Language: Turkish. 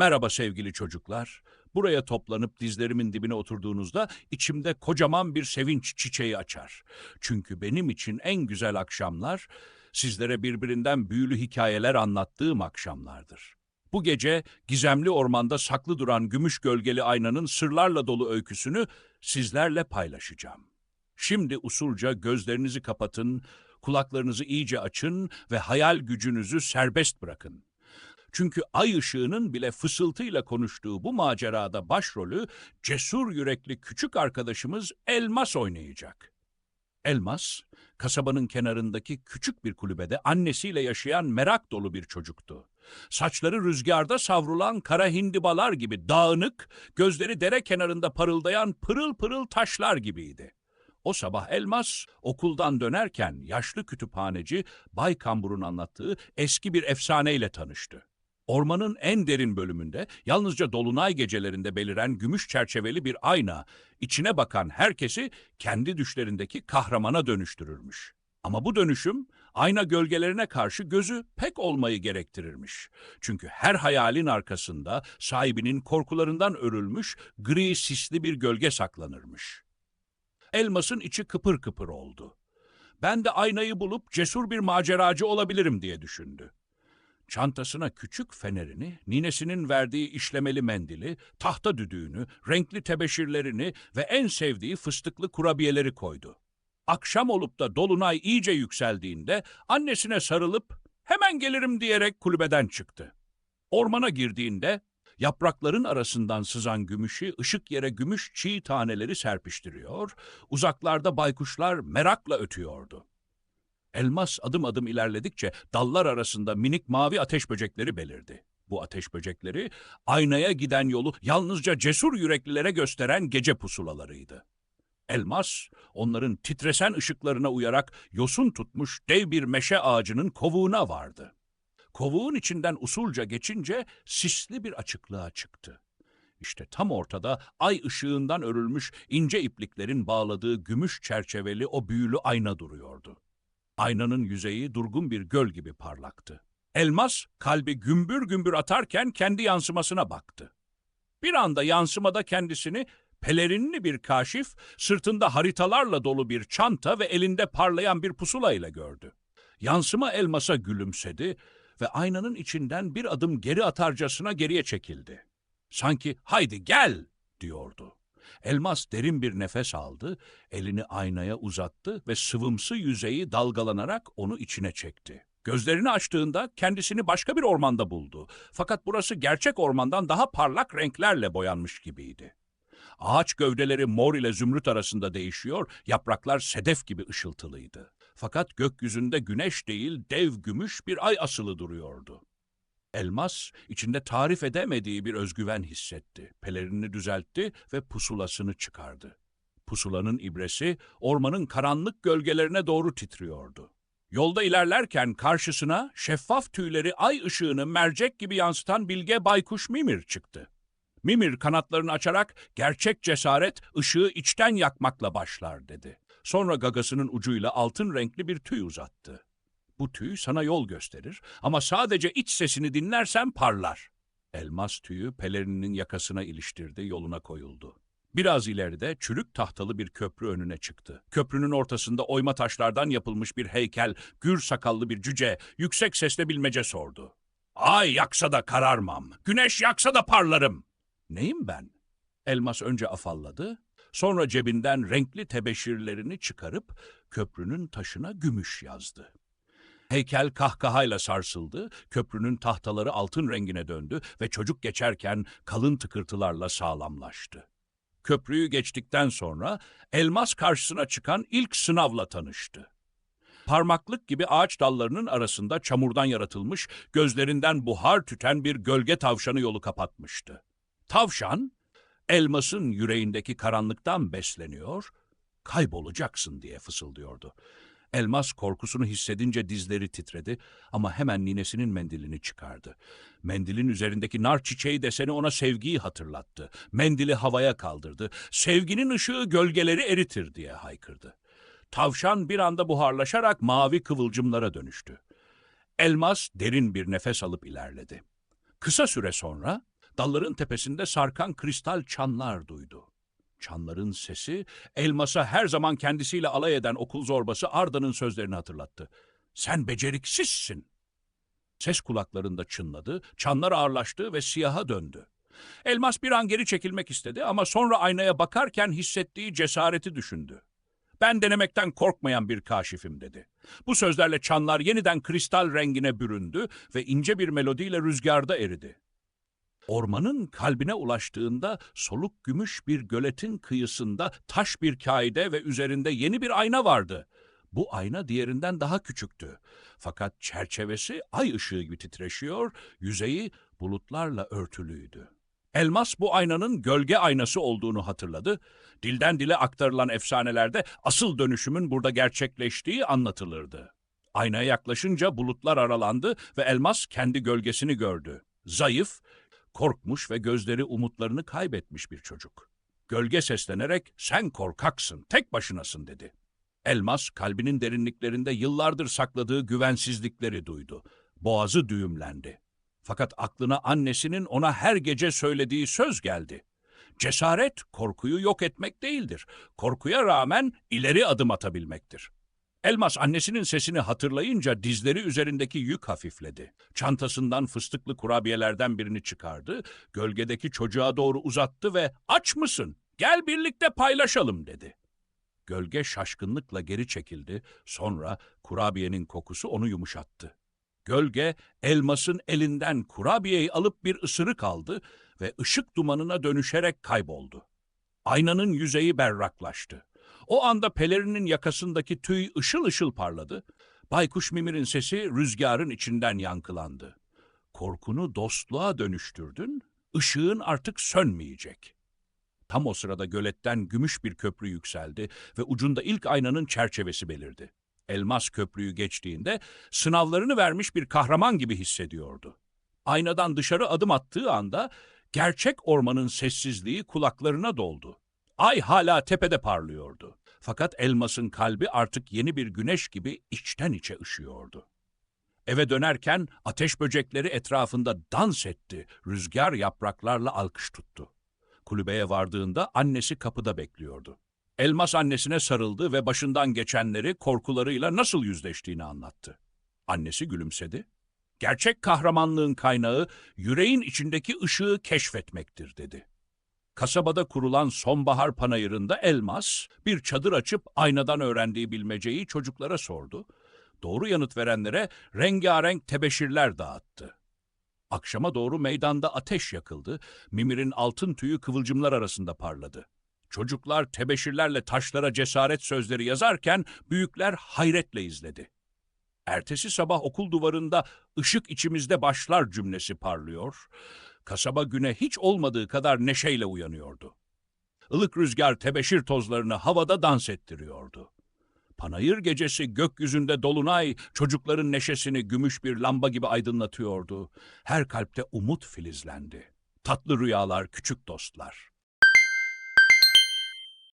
Merhaba sevgili çocuklar. Buraya toplanıp dizlerimin dibine oturduğunuzda içimde kocaman bir sevinç çiçeği açar. Çünkü benim için en güzel akşamlar sizlere birbirinden büyülü hikayeler anlattığım akşamlardır. Bu gece gizemli ormanda saklı duran gümüş gölgeli aynanın sırlarla dolu öyküsünü sizlerle paylaşacağım. Şimdi usulca gözlerinizi kapatın, kulaklarınızı iyice açın ve hayal gücünüzü serbest bırakın. Çünkü ay ışığının bile fısıltıyla konuştuğu bu macerada başrolü cesur yürekli küçük arkadaşımız Elmas oynayacak. Elmas, kasabanın kenarındaki küçük bir kulübede annesiyle yaşayan merak dolu bir çocuktu. Saçları rüzgarda savrulan kara hindibalar gibi dağınık, gözleri dere kenarında parıldayan pırıl pırıl taşlar gibiydi. O sabah Elmas okuldan dönerken yaşlı kütüphaneci Bay Kambur'un anlattığı eski bir efsaneyle tanıştı. Ormanın en derin bölümünde yalnızca dolunay gecelerinde beliren gümüş çerçeveli bir ayna, içine bakan herkesi kendi düşlerindeki kahramana dönüştürürmüş. Ama bu dönüşüm ayna gölgelerine karşı gözü pek olmayı gerektirirmiş. Çünkü her hayalin arkasında sahibinin korkularından örülmüş gri sisli bir gölge saklanırmış. Elmas'ın içi kıpır kıpır oldu. Ben de aynayı bulup cesur bir maceracı olabilirim diye düşündü. Çantasına küçük fenerini, ninesinin verdiği işlemeli mendili, tahta düdüğünü, renkli tebeşirlerini ve en sevdiği fıstıklı kurabiyeleri koydu. Akşam olup da dolunay iyice yükseldiğinde annesine sarılıp hemen gelirim diyerek kulübeden çıktı. Ormana girdiğinde yaprakların arasından sızan gümüşü ışık yere gümüş çiğ taneleri serpiştiriyor, uzaklarda baykuşlar merakla ötüyordu. Elmas adım adım ilerledikçe dallar arasında minik mavi ateş böcekleri belirdi. Bu ateş böcekleri aynaya giden yolu yalnızca cesur yüreklilere gösteren gece pusulalarıydı. Elmas, onların titresen ışıklarına uyarak yosun tutmuş dev bir meşe ağacının kovuğuna vardı. Kovuğun içinden usulca geçince sisli bir açıklığa çıktı. İşte tam ortada ay ışığından örülmüş ince ipliklerin bağladığı gümüş çerçeveli o büyülü ayna duruyordu. Aynanın yüzeyi durgun bir göl gibi parlaktı. Elmas kalbi gümbür gümbür atarken kendi yansımasına baktı. Bir anda yansımada kendisini pelerinli bir kaşif, sırtında haritalarla dolu bir çanta ve elinde parlayan bir pusula ile gördü. Yansıma elmasa gülümsedi ve aynanın içinden bir adım geri atarcasına geriye çekildi. Sanki haydi gel diyordu. Elmas derin bir nefes aldı, elini aynaya uzattı ve sıvımsı yüzeyi dalgalanarak onu içine çekti. Gözlerini açtığında kendisini başka bir ormanda buldu. Fakat burası gerçek ormandan daha parlak renklerle boyanmış gibiydi. Ağaç gövdeleri mor ile zümrüt arasında değişiyor, yapraklar sedef gibi ışıltılıydı. Fakat gökyüzünde güneş değil, dev gümüş bir ay asılı duruyordu. Elmas, içinde tarif edemediği bir özgüven hissetti. Pelerini düzeltti ve pusulasını çıkardı. Pusulanın ibresi ormanın karanlık gölgelerine doğru titriyordu. Yolda ilerlerken karşısına şeffaf tüyleri ay ışığını mercek gibi yansıtan bilge baykuş Mimir çıktı. Mimir kanatlarını açarak gerçek cesaret ışığı içten yakmakla başlar dedi. Sonra gagasının ucuyla altın renkli bir tüy uzattı. Bu tüy sana yol gösterir ama sadece iç sesini dinlersen parlar. Elmas tüyü pelerininin yakasına iliştirdi, yoluna koyuldu. Biraz ileride çürük tahtalı bir köprü önüne çıktı. Köprünün ortasında oyma taşlardan yapılmış bir heykel, gür sakallı bir cüce yüksek sesle bilmece sordu. Ay yaksa da kararmam, güneş yaksa da parlarım. Neyim ben? Elmas önce afalladı, sonra cebinden renkli tebeşirlerini çıkarıp köprünün taşına gümüş yazdı. Heykel kahkahayla sarsıldı, köprünün tahtaları altın rengine döndü ve çocuk geçerken kalın tıkırtılarla sağlamlaştı. Köprüyü geçtikten sonra elmas karşısına çıkan ilk sınavla tanıştı. Parmaklık gibi ağaç dallarının arasında çamurdan yaratılmış, gözlerinden buhar tüten bir gölge tavşanı yolu kapatmıştı. Tavşan, elmasın yüreğindeki karanlıktan besleniyor, kaybolacaksın diye fısıldıyordu. Elmas korkusunu hissedince dizleri titredi ama hemen ninesinin mendilini çıkardı. Mendilin üzerindeki nar çiçeği deseni ona sevgiyi hatırlattı. Mendili havaya kaldırdı. Sevginin ışığı gölgeleri eritir diye haykırdı. Tavşan bir anda buharlaşarak mavi kıvılcımlara dönüştü. Elmas derin bir nefes alıp ilerledi. Kısa süre sonra Dalların tepesinde sarkan kristal çanlar duydu. Çanların sesi, elmasa her zaman kendisiyle alay eden okul zorbası Arda'nın sözlerini hatırlattı. Sen beceriksizsin. Ses kulaklarında çınladı, çanlar ağırlaştı ve siyaha döndü. Elmas bir an geri çekilmek istedi ama sonra aynaya bakarken hissettiği cesareti düşündü. Ben denemekten korkmayan bir kaşifim dedi. Bu sözlerle çanlar yeniden kristal rengine büründü ve ince bir melodiyle rüzgarda eridi. Ormanın kalbine ulaştığında soluk gümüş bir göletin kıyısında taş bir kaide ve üzerinde yeni bir ayna vardı. Bu ayna diğerinden daha küçüktü. Fakat çerçevesi ay ışığı gibi titreşiyor, yüzeyi bulutlarla örtülüydü. Elmas bu aynanın gölge aynası olduğunu hatırladı. Dilden dile aktarılan efsanelerde asıl dönüşümün burada gerçekleştiği anlatılırdı. Aynaya yaklaşınca bulutlar aralandı ve elmas kendi gölgesini gördü. Zayıf, korkmuş ve gözleri umutlarını kaybetmiş bir çocuk. Gölge seslenerek sen korkaksın, tek başınasın dedi. Elmas kalbinin derinliklerinde yıllardır sakladığı güvensizlikleri duydu. Boğazı düğümlendi. Fakat aklına annesinin ona her gece söylediği söz geldi. Cesaret korkuyu yok etmek değildir. Korkuya rağmen ileri adım atabilmektir. Elmas annesinin sesini hatırlayınca dizleri üzerindeki yük hafifledi. Çantasından fıstıklı kurabiyelerden birini çıkardı, gölgedeki çocuğa doğru uzattı ve "Aç mısın? Gel birlikte paylaşalım." dedi. Gölge şaşkınlıkla geri çekildi, sonra kurabiyenin kokusu onu yumuşattı. Gölge elmasın elinden kurabiyeyi alıp bir ısırık aldı ve ışık dumanına dönüşerek kayboldu. Aynanın yüzeyi berraklaştı. O anda pelerinin yakasındaki tüy ışıl ışıl parladı. Baykuş Mimir'in sesi rüzgarın içinden yankılandı. Korkunu dostluğa dönüştürdün, ışığın artık sönmeyecek. Tam o sırada göletten gümüş bir köprü yükseldi ve ucunda ilk aynanın çerçevesi belirdi. Elmas köprüyü geçtiğinde sınavlarını vermiş bir kahraman gibi hissediyordu. Aynadan dışarı adım attığı anda gerçek ormanın sessizliği kulaklarına doldu. Ay hala tepede parlıyordu. Fakat elmasın kalbi artık yeni bir güneş gibi içten içe ışıyordu. Eve dönerken ateş böcekleri etrafında dans etti, rüzgar yapraklarla alkış tuttu. Kulübeye vardığında annesi kapıda bekliyordu. Elmas annesine sarıldı ve başından geçenleri korkularıyla nasıl yüzleştiğini anlattı. Annesi gülümsedi. Gerçek kahramanlığın kaynağı yüreğin içindeki ışığı keşfetmektir dedi. Kasabada kurulan sonbahar panayırında Elmas bir çadır açıp aynadan öğrendiği bilmeceyi çocuklara sordu. Doğru yanıt verenlere rengarenk tebeşirler dağıttı. Akşama doğru meydanda ateş yakıldı, Mimir'in altın tüyü kıvılcımlar arasında parladı. Çocuklar tebeşirlerle taşlara cesaret sözleri yazarken büyükler hayretle izledi. Ertesi sabah okul duvarında ışık içimizde başlar cümlesi parlıyor. Kasaba güne hiç olmadığı kadar neşeyle uyanıyordu. Ilık rüzgar tebeşir tozlarını havada dans ettiriyordu. Panayır gecesi gökyüzünde dolunay çocukların neşesini gümüş bir lamba gibi aydınlatıyordu. Her kalpte umut filizlendi. Tatlı rüyalar küçük dostlar.